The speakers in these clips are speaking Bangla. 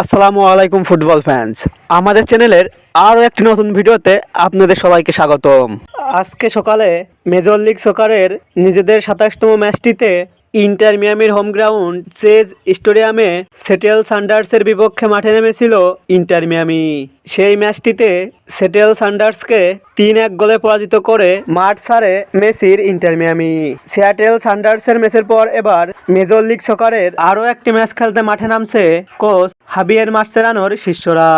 আসসালামু আলাইকুম ফুটবল ফ্যান্স। আমাদের চ্যানেলের আরও একটি নতুন ভিডিওতে আপনাদের সবাইকে স্বাগতম। আজকে সকালে মেজর লিগ সকারের নিজেদের সাতাশতম ম্যাচটিতে ইন্টার মিয়ামির হোম গ্রাউন্ড চেজ স্টেডিয়ামে সেটেল সান্ডার্সের বিপক্ষে মাঠে নেমেছিল ইন্টার মিয়ামি। সেই ম্যাচটিতে সেটেল সান্ডার্সকে তিন এক গোলে পরাজিত করে মাঠ ছাড়ে মেসির ইন্টার মিয়ামি। সিয়াটেল সান্ডার্সের ম্যাচের পর এবার মেজর লিগ সকারের আরও একটি ম্যাচ খেলতে মাঠে নামছে কোচ হাবিয়ের মার্সেরানোর শিষ্যরা।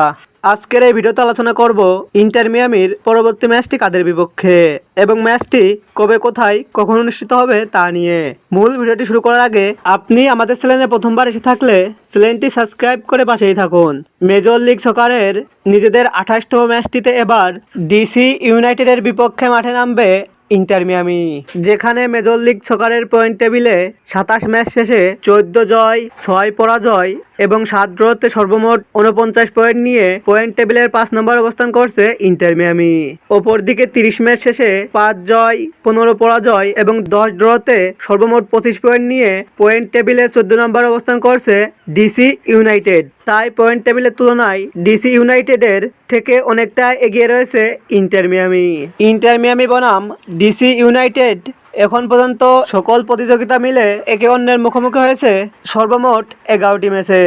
আজকের এই ভিডিওতে আলোচনা করব ইন্টার মিয়ামির পরবর্তী ম্যাচটি কাদের বিপক্ষে এবং ম্যাচটি কবে কোথায়, কখন অনুষ্ঠিত হবে তা নিয়ে। মূল ভিডিওটি শুরু করার আগে আপনি আমাদের চ্যানেলে প্রথমবার এসে থাকলে চ্যানেলটি সাবস্ক্রাইব করে পাশেই থাকুন। মেজর লিগ সকারের নিজেদের আঠাশতম ম্যাচটিতে এবার ডিসি ইউনাইটেডের বিপক্ষে মাঠে নামবে ইন্টার মিয়ামি। যেখানে মেজর লিগ সকারের পয়েন্ট টেবিলে সাতাশ ম্যাচ শেষে চোদ্দ জয়, ছয় পরাজয় এবং সাত ড্রতে সর্বমোট উনপঞ্চাশ পয়েন্ট নিয়ে পয়েন্ট টেবিলের পাঁচ নম্বর অবস্থান করছে ইন্টার মিয়ামি। অপরদিকে তিরিশ ম্যাচ শেষে পাঁচ জয়, পনেরো পরাজয় এবং দশ ড্রতে সর্বমোট পঁচিশ পয়েন্ট নিয়ে পয়েন্ট টেবিলে চোদ্দ নম্বর অবস্থান করছে ডিসি ইউনাইটেড। তাই পয়েন্ট টেবিলের তুলনায় ডিসি ইউনাইটেডের থেকে অনেকটা এগিয়ে রয়েছে Inter Miami Inter Miami Inter Miami বনাম ডিসি ইউনাইটেড। এখন পর্যন্ত সকল প্রতিযোগিতা মিলে একে অন্যের মুখোমুখি হয়েছে সর্বমোট এগারোটি ম্যাচে,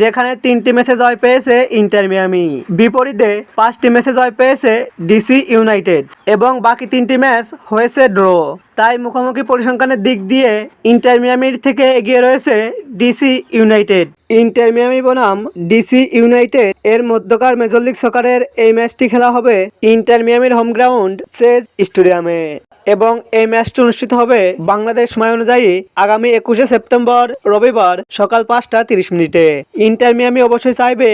যেখানে তিনটি ম্যাচে জয় পেয়েছে ইন্টার মিয়ামি। বিপরীতে পাঁচটি ম্যাচে জয় পেয়েছে ডিসি ইউনাইটেড এবং বাকি তিনটি ম্যাচ হয়েছে ড্র। তাই মুখোমুখি পরিসংখ্যানের দিক দিয়ে ইন্টার মিয়ামির থেকে এগিয়ে রয়েছে ডিসি ইউনাইটেড। ইন্টার মিয়ামি বনাম ডিসি ইউনাইটেড এর মধ্যকার মেজর লিগ সকারের এই ম্যাচটি খেলা হবে ইন্টার মিয়ামির হোম গ্রাউন্ড চেজ স্টেডিয়ামে। এবং এই ম্যাচটি অনুষ্ঠিত হবে বাংলাদেশ সময় অনুযায়ী আগামী একুশে সেপ্টেম্বর রবিবার সকাল পাঁচটা তিরিশ মিনিটে। ইন্টার মিয়ামি অবশ্যই চাইবে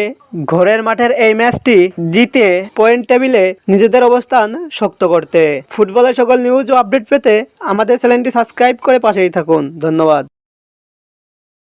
ঘরের মাঠের এই ম্যাচটি জিতে পয়েন্ট টেবিলে নিজেদের অবস্থান শক্ত করতে। ফুটবলের সকল নিউজ ও আপডেট পেতে আমাদের চ্যানেলটি সাবস্ক্রাইব করে পাশেই থাকুন। ধন্যবাদ।